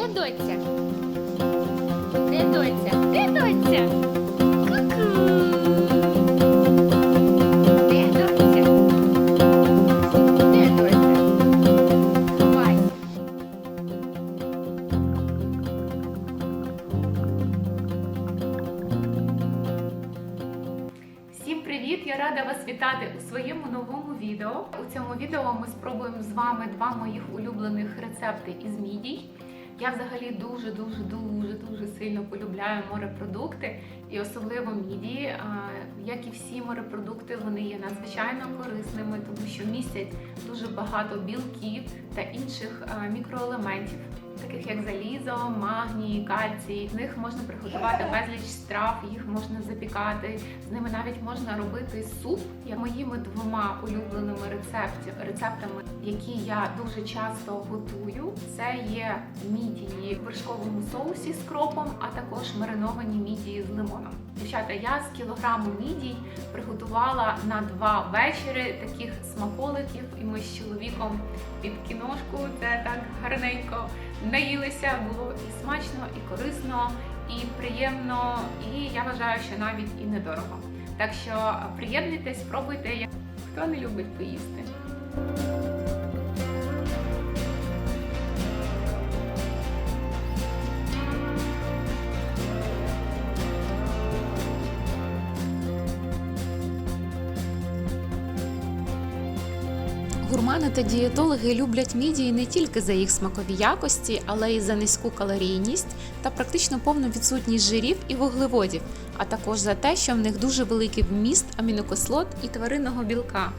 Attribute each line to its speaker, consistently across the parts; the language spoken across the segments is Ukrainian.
Speaker 1: Де доця? Де доця? Де доця?
Speaker 2: Всім привіт! Я рада вас вітати у своєму новому відео. У цьому відео ми спробуємо з вами два моїх улюблених рецепти із мідій. Я взагалі дуже дуже дуже дуже сильно полюбляю морепродукти і особливо міді, Як і всі морепродукти, вони є надзвичайно корисними, тому що містять дуже багато білків та інших мікроелементів, таких як залізо, магній, кальцій. З них можна приготувати безліч страв, їх можна запікати. З ними навіть можна робити суп. Я моїми двома улюбленими рецепті, рецептами, які я дуже часто готую. Це є мідії в вершковому соусі з кропом, а також мариновані мідії з лимоном. Дівчата, я з кілограму мідій приготувала на два вечори таких смаколиків, і ми з чоловіком під кіношку це так гарненько наїлися. Було і смачно, і корисно, і приємно, і я вважаю, що навіть і недорого. Так що приєднуйтесь, спробуйте. Хто не любить поїсти.
Speaker 3: Дієтологи люблять мідії не тільки за їх смакові якості, але й за низьку калорійність та практично повну відсутність жирів і вуглеводів, а також за те, що в них дуже великий вміст амінокислот і тваринного білка.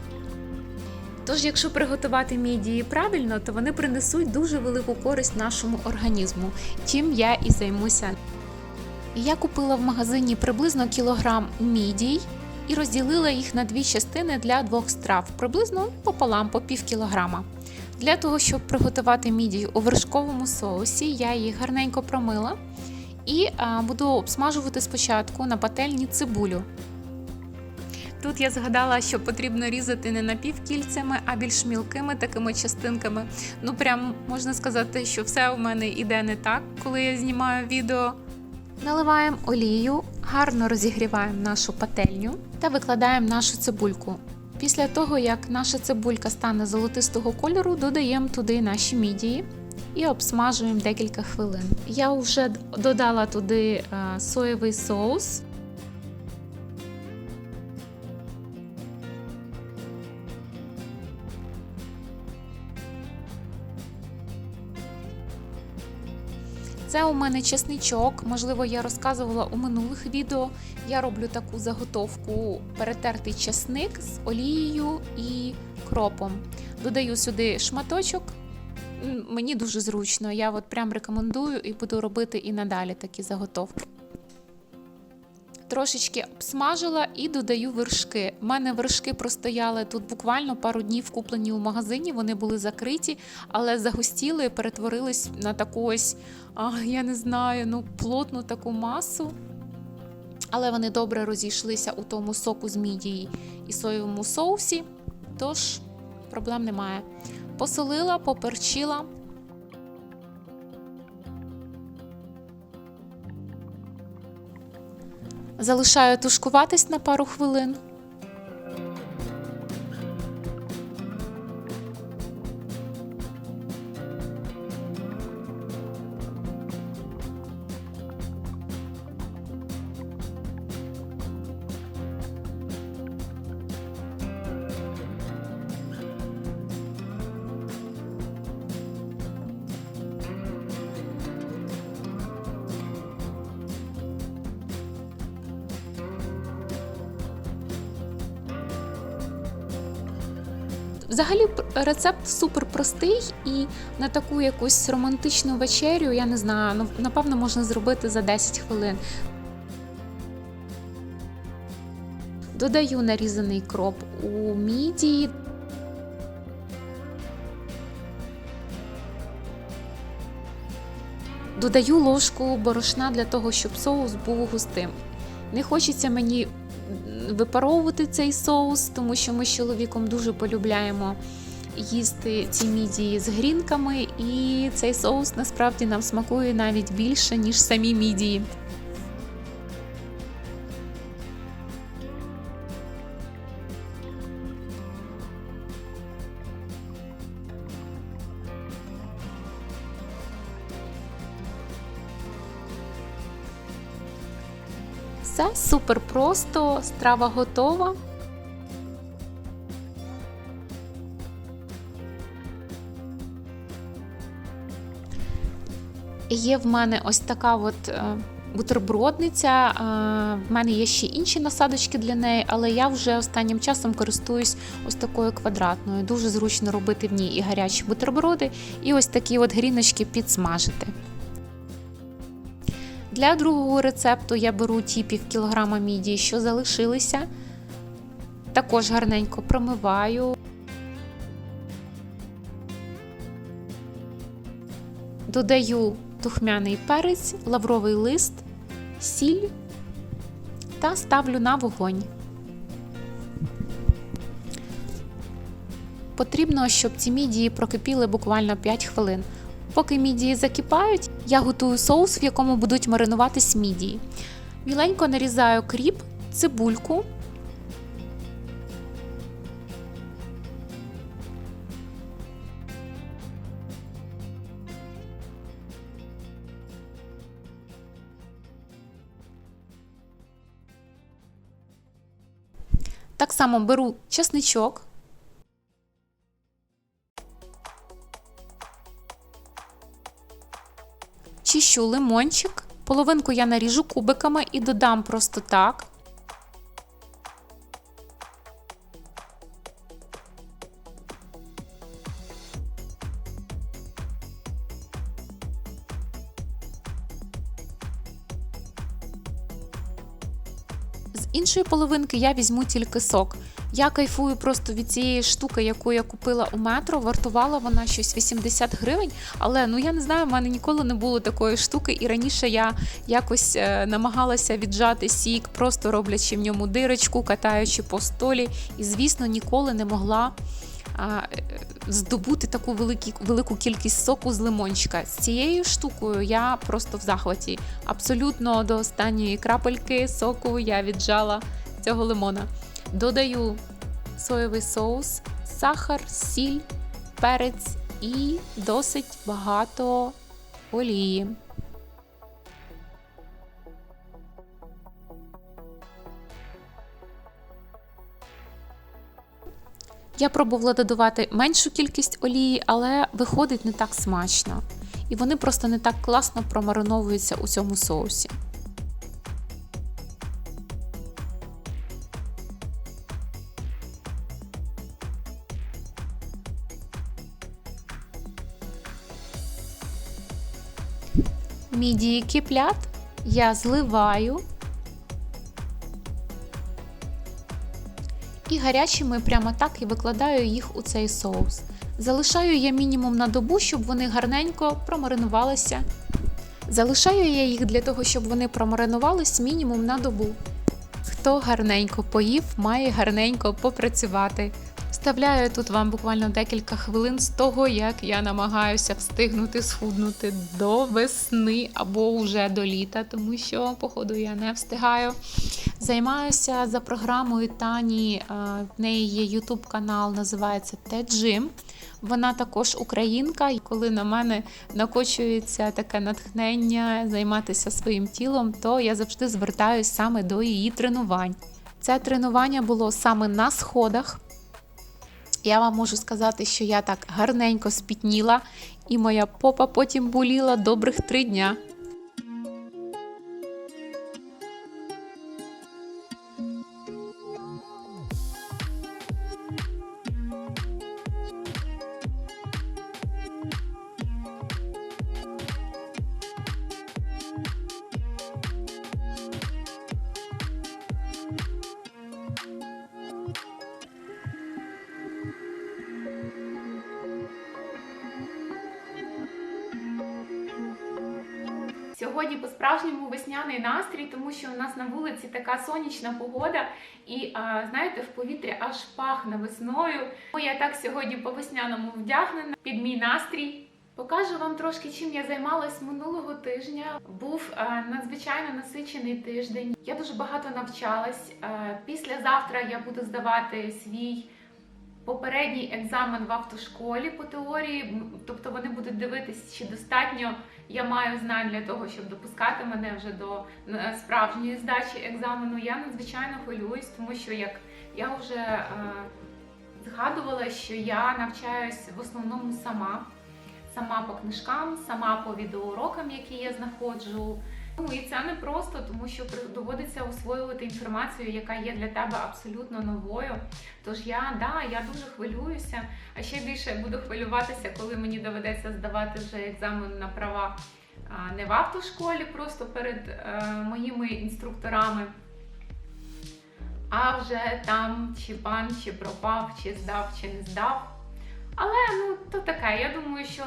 Speaker 3: Тож, якщо приготувати мідії правильно, то вони принесуть дуже велику користь нашому організму, чим я і займуся. Я купила в магазині приблизно кілограм мідій і розділила їх на дві частини для двох страв, приблизно пополам по пів кілограма. Для того, щоб приготувати мідію у вершковому соусі, я її гарненько промила і буду обсмажувати спочатку на пательні цибулю. Тут я згадала, що потрібно різати не напівкільцями, а більш мілкими такими частинками. Ну, прям можна сказати, що все у мене йде не так, коли я знімаю відео. Наливаємо олію, гарно розігріваємо нашу пательню та викладаємо нашу цибульку. Після того, як наша цибулька стане золотистого кольору, додаємо туди наші мідії і обсмажуємо декілька хвилин. Я вже додала туди е, соєвий соус. Це у мене чесничок. Можливо, я розказувала у минулих відео. Я роблю таку заготовку перетертий чесник з олією і кропом. Додаю сюди шматочок. Мені дуже зручно. Я от прям рекомендую і буду робити і надалі такі заготовки. Трошечки обсмажила і додаю вершки. У мене вершки простояли тут буквально пару днів куплені у магазині. Вони були закриті, але загустіли і перетворились на таку ось, я не знаю, ну плотну таку масу. Але вони добре розійшлися у тому соку з мідії і соєвому соусі, тож проблем немає. Посолила, поперчила. Залишаю тушкуватись на пару хвилин. Рецепт супер простий і на таку якусь романтичну вечерю, я не знаю, ну напевно можна зробити за 10 хвилин. Додаю нарізаний кроп у мідії. Додаю ложку борошна для того, щоб соус був густим. Не хочеться мені випаровувати цей соус, тому що ми з чоловіком дуже полюбляємо їсти ці мідії з грінками, і цей соус насправді нам смакує навіть більше, ніж самі мідії. Все супер просто, страва готова. Є в мене ось така от е, бутербродниця. е, В мене є ще інші насадочки для неї, але я вже останнім часом користуюсь ось такою квадратною. Дуже зручно робити в ній і гарячі бутерброди, і ось такі от гріночки підсмажити. Для другого рецепту я беру ті пів кілограма мідії, що залишилися. Також гарненько промиваю. Додаю тухмяний перець, лавровий лист, сіль та ставлю на вогонь. Потрібно, щоб ці мідії прокипіли буквально 5 хвилин. Поки мідії закипають, я готую соус, в якому будуть маринуватись мідії. Міленько нарізаю кріп, цибульку. Так само беру чесничок, чищу лимончик, половинку я наріжу кубиками і додам просто так. З іншої половинки я візьму тільки сок. Я кайфую просто від цієї штуки, яку я купила у метро. Вартувала вона щось 80 гривень. Але ну я не знаю, в мене ніколи не було такої штуки. І раніше я якось е, намагалася віджати сік, просто роблячи в ньому дирочку, катаючи по столі. І, звісно, ніколи не могла. Е, Здобути таку великі, велику кількість соку з лимончика. З цією штукою я просто в захваті. Абсолютно до останньої крапельки соку я віджала цього лимона. Додаю соєвий соус, сахар, сіль, перець і досить багато олії. Я пробувала додавати меншу кількість олії, але виходить не так смачно. І вони просто не так класно промариновуються у цьому соусі. Мідії киплят я зливаю і гарячими прямо так і викладаю їх у цей соус. Залишаю я мінімум на добу, щоб вони гарненько промаринувалися. Залишаю я їх для того, щоб вони промаринувались мінімум на добу. Хто гарненько поїв, має гарненько попрацювати. Вставляю тут вам буквально декілька хвилин з того, як я намагаюся встигнути схуднути до весни або вже до літа, тому що, походу, я не встигаю. Займаюся за програмою Тані. е, В неї є YouTube канал, називається T-Gym. Вона також українка, і коли на мене накочується таке натхнення займатися своїм тілом, то я завжди звертаюсь саме до її тренувань. Це тренування було саме на сходах. Я вам можу сказати, що я так гарненько спітніла, і моя попа потім боліла добрих три дня. Сьогодні по-справжньому весняний настрій, тому що у нас на вулиці така сонячна погода, і знаєте, в повітрі аж пахне весною. Тому Я так сьогодні по весняному вдягнена під мій настрій. Покажу вам трошки, чим я займалась минулого тижня. Був е, надзвичайно насичений тиждень. Я дуже багато навчалась. Е, післязавтра я буду здавати свій попередній екзамен в автошколі по теорії. Тобто вони будуть дивитись, чи достатньо я маю знань для того, щоб допускати мене вже до е, справжньої здачі екзамену. Я надзвичайно хвилююсь, тому що як я вже е, згадувала, що я навчаюсь в основному сама сама по книжкам, сама по відеоурокам, які я знаходжу. Ну і це не просто, тому що доводиться освоювати інформацію, яка є для тебе абсолютно новою. Тож я да, я дуже хвилююся, а ще більше буду хвилюватися, коли мені доведеться здавати вже екзамен на права не в автошколі, просто перед е, моїми інструкторами. А вже там чи пан, чи пропав, чи здав, чи не здав. Але ну то таке. Я думаю, що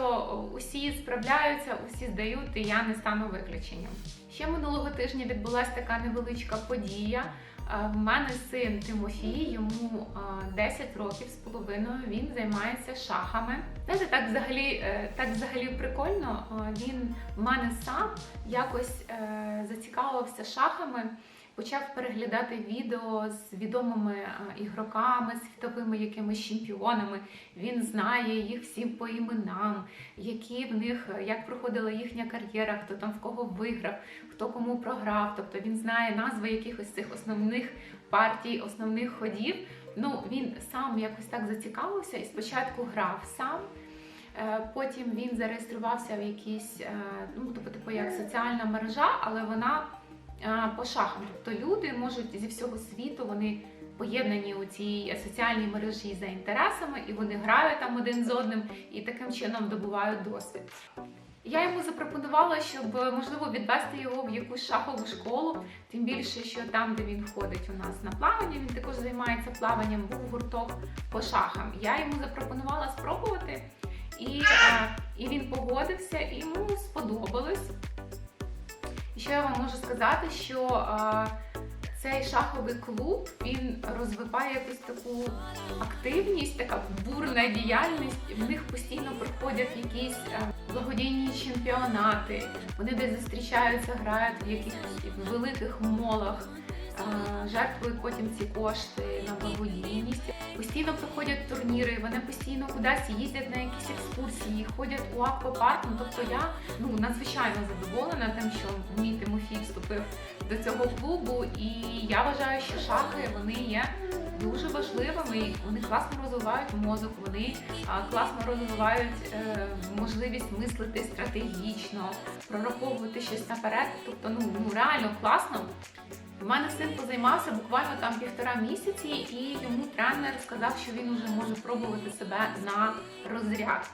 Speaker 3: усі справляються, усі здають, і я не стану виключенням. Ще минулого тижня відбулася така невеличка подія. Е, В мене син Тимофій, йому е, 10 років з половиною. Він займається шахами. Знаєте, так взагалі, е, так взагалі прикольно. Е, Він в мене сам якось е, зацікавився шахами. Почав переглядати відео з відомими е, ігроками, світовими якимись чемпіонами. Він знає їх всім по іменам, які в них, як проходила їхня кар'єра, хто там в кого виграв, хто кому програв. Тобто він знає назви якихось цих основних партій, основних ходів. Ну він сам якось так зацікавився і спочатку грав сам. е, Потім він зареєструвався в якійсь, е, ну тобто, типу як соціальна мережа, але вона е, по шахам. Тобто люди можуть зі всього світу вони поєднані у цій соціальній мережі за інтересами, і вони грають там один з одним і таким чином добувають досвід. Я йому запропонувала, щоб можливо відвести його в якусь шахову школу, тим більше, що там, де він ходить у нас на плавання, він також займається плаванням, був гурток по шахам. Я йому запропонувала спробувати, і, і він погодився, і йому сподобалось. І що я вам можу сказати, що цей шаховий клуб він розвиває якусь таку активність, така бурна діяльність. В них постійно проходять якісь е, благодійні чемпіонати. Вони десь зустрічаються, грають в якихось великих молах, жертвують потім ці кошти на благодійність. Постійно проходять турніри, вони постійно кудись їздять на якісь екскурсії, ходять у аквапарк. Ну, тобто я ну надзвичайно задоволена тим, що мій Тимофій вступив до цього клубу, і я вважаю, що шахи вони є дуже важливими. Вони класно розвивають мозок, вони класно розвивають е, можливість мислити стратегічно, прораховувати щось наперед. Тобто, ну, ну реально класно. У мене син позаймався буквально там півтора місяці, і йому тренер сказав, що він вже може пробувати себе на розряд.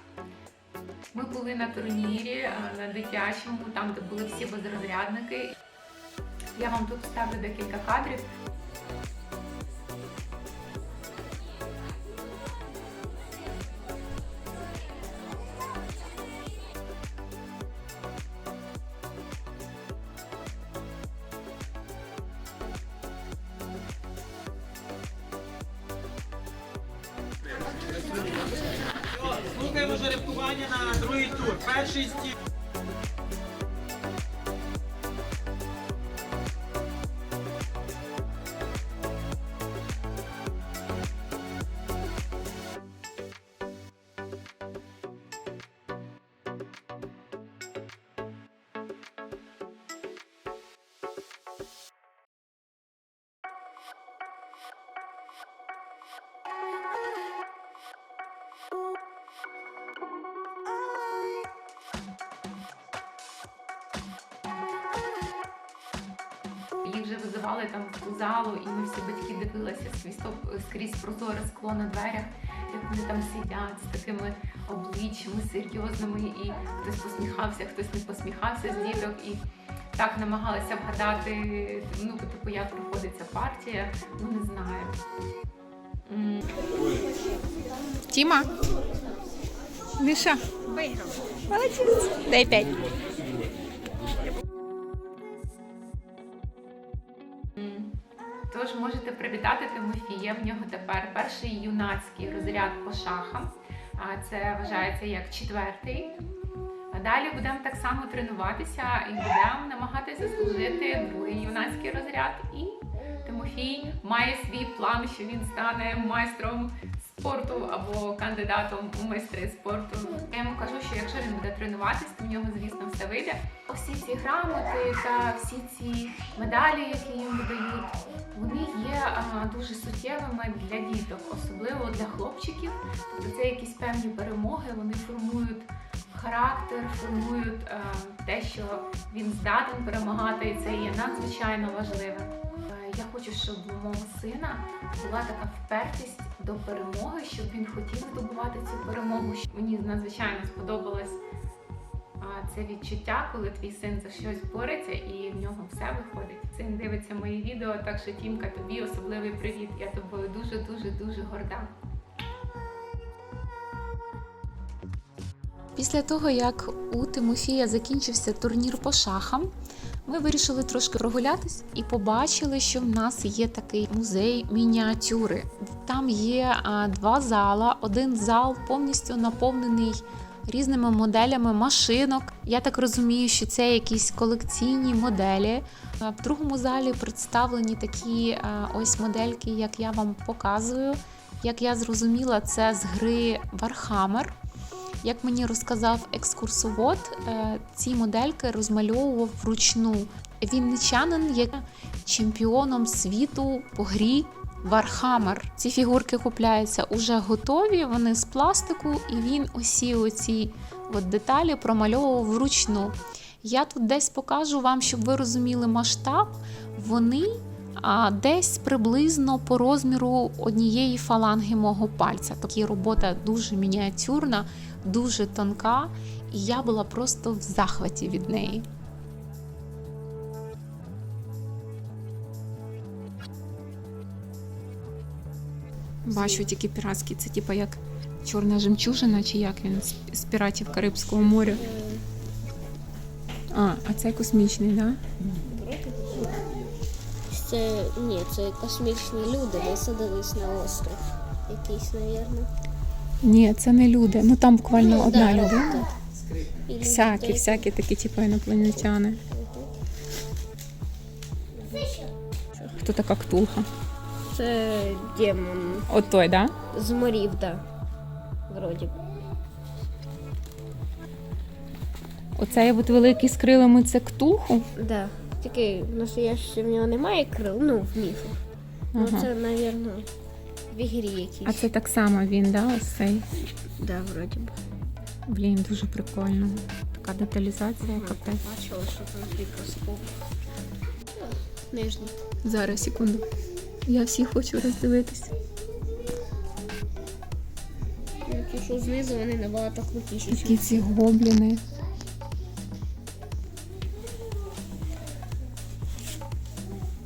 Speaker 3: Ми були на турнірі е, на дитячому, там де були всі безрозрядники. Я вам тут ставлю декілька кадрів.
Speaker 4: Слухаємо жеребкування на другий тур. Перший стіл.
Speaker 3: Їх вже визивали там в ту залу, і ми всі батьки дивилися скрізь, скрізь прозоре скло на дверях, як вони там сидять з такими обличчями серйозними, і хтось посміхався, хтось не посміхався з діток. І так намагалися вгадати, ну, типу, як проходиться партія, ну не знаю.
Speaker 5: Тіма. Міша.
Speaker 6: Виграв.
Speaker 5: Молодець. Дай п'ять.
Speaker 2: Тимофія. В нього тепер перший юнацький розряд по шахам. Це вважається як четвертий. А далі будемо так само тренуватися і будемо намагатися заслужити другий юнацький розряд. І Тимофій має свій план, що він стане майстром спорту або кандидатом у майстри спорту. Я йому кажу, що якщо він буде тренуватись, то в нього, звісно, все вийде. Всі ці грамоти та всі ці медалі, які їм видають, вони є а, дуже суттєвими для діток, особливо для хлопчиків. Тобто це якісь певні перемоги, вони формують характер, формують е, те, що він здатен перемагати, і це є надзвичайно важливим. Е, Я хочу, щоб у мого сина була така впертість до перемоги, щоб він хотів здобувати цю перемогу. Мені надзвичайно сподобалось а, це відчуття, коли твій син за щось бореться і в нього все виходить. Син дивиться мої відео, так що Тімка, тобі особливий привіт. Я тобою дуже дуже горда.
Speaker 3: Після того, як у Тимофія закінчився турнір по шахам, ми вирішили трошки прогулятись і побачили, що в нас є такий музей мініатюри. Там є два зала. Один зал повністю наповнений різними моделями машинок. Я так розумію, що це якісь колекційні моделі. В другому залі представлені такі ось модельки, як я вам показую. Як я зрозуміла, це з гри Warhammer. Як мені розказав екскурсовод, е, ці модельки розмальовував вручну. Вінничанин є чемпіоном світу по грі Warhammer. Ці фігурки купляються уже готові, вони з пластику, і він усі оці от деталі промальовував вручну. Я тут десь покажу вам, щоб ви розуміли масштаб. Вони а, десь приблизно по розміру однієї фаланги мого пальця. Тобто робота дуже мініатюрна, дуже тонка, і я була просто в захваті від неї. Бачу тільки піратський, це типа як чорна жемчужина, чи як він з, піратів Карибського моря. А, а це космічний, так? Да?
Speaker 7: Це ні, це космічні люди висадились на остров. Якийсь, навірно.
Speaker 3: Ні, це не люди. Ну там буквально
Speaker 7: Ну,
Speaker 3: одна
Speaker 7: да,
Speaker 3: людина.
Speaker 7: так.
Speaker 3: Всякі,
Speaker 7: той-
Speaker 3: всякі такі, типу інопланетяни. Хто така ктулха?
Speaker 7: Це демон
Speaker 3: От той, да?
Speaker 7: з морів, да. Вроді.
Speaker 3: Оцей от великий з крилами це ктулху.
Speaker 7: Да. Тільки настояще в нього немає крил, ну, в міфах. Ну,
Speaker 3: Ага.
Speaker 7: це, навірно, в ігрі якійсь.
Speaker 3: А це так само він, да? Ось цей.
Speaker 7: Да, вроді б.
Speaker 3: Блін, дуже прикольно. Така деталізація, капець.
Speaker 7: Бачила, що там мікроскоп. Нижній.
Speaker 3: Зараз, секунду. Я всі хочу роздивитись.
Speaker 7: Якщо знизу вони набагато крутіші.
Speaker 3: Які ці гобліни.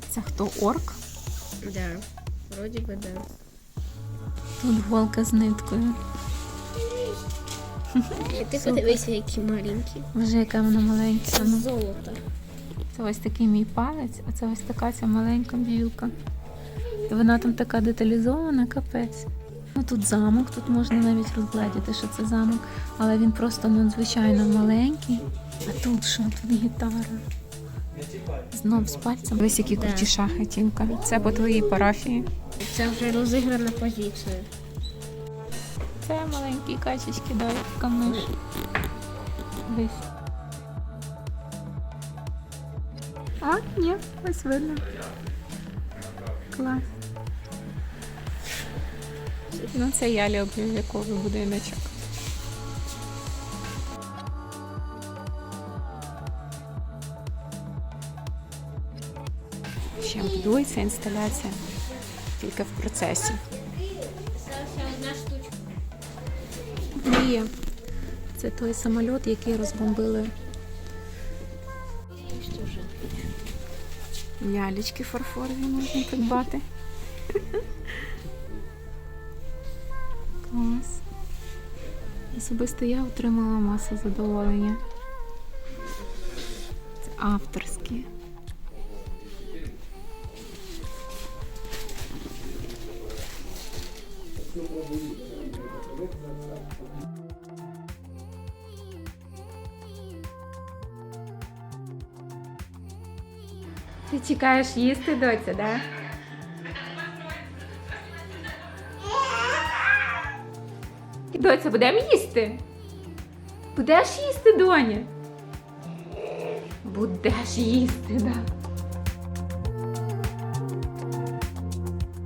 Speaker 3: Це хто орк?
Speaker 7: Да. Вроді би, да.
Speaker 3: Тут голка з ниткою.
Speaker 7: І ти подивися, які маленькі.
Speaker 3: Вже яка вона маленька.
Speaker 7: Це
Speaker 3: Ну,
Speaker 7: золото.
Speaker 3: Це ось такий мій палець, а це ось така ця маленька білка. Вона там така деталізована, капець. Ну тут замок, тут можна навіть розгледіти, що це замок, але він просто надзвичайно маленький. А тут що? Тут гітара. Знов з пальцем. Ось які круті шахи, Тімка. Це по твоїй парафії.
Speaker 7: Це вже розіграна позиція.
Speaker 3: Це маленькі качечки, дай камиш. Десь. А, ні, ось видно. Клас. Ну, це я люблю віковий будиночок. Ще будується інсталяція, тільки в процесі.
Speaker 7: Це
Speaker 3: той самоліт, який розбомбили лялечки фарфорові можна придбати. Клас. Особисто я отримала масу задоволення. Це авторські. Чекаєш їсти, доця, да? Доця, будемо їсти? Будеш їсти, доня? Будеш їсти, да.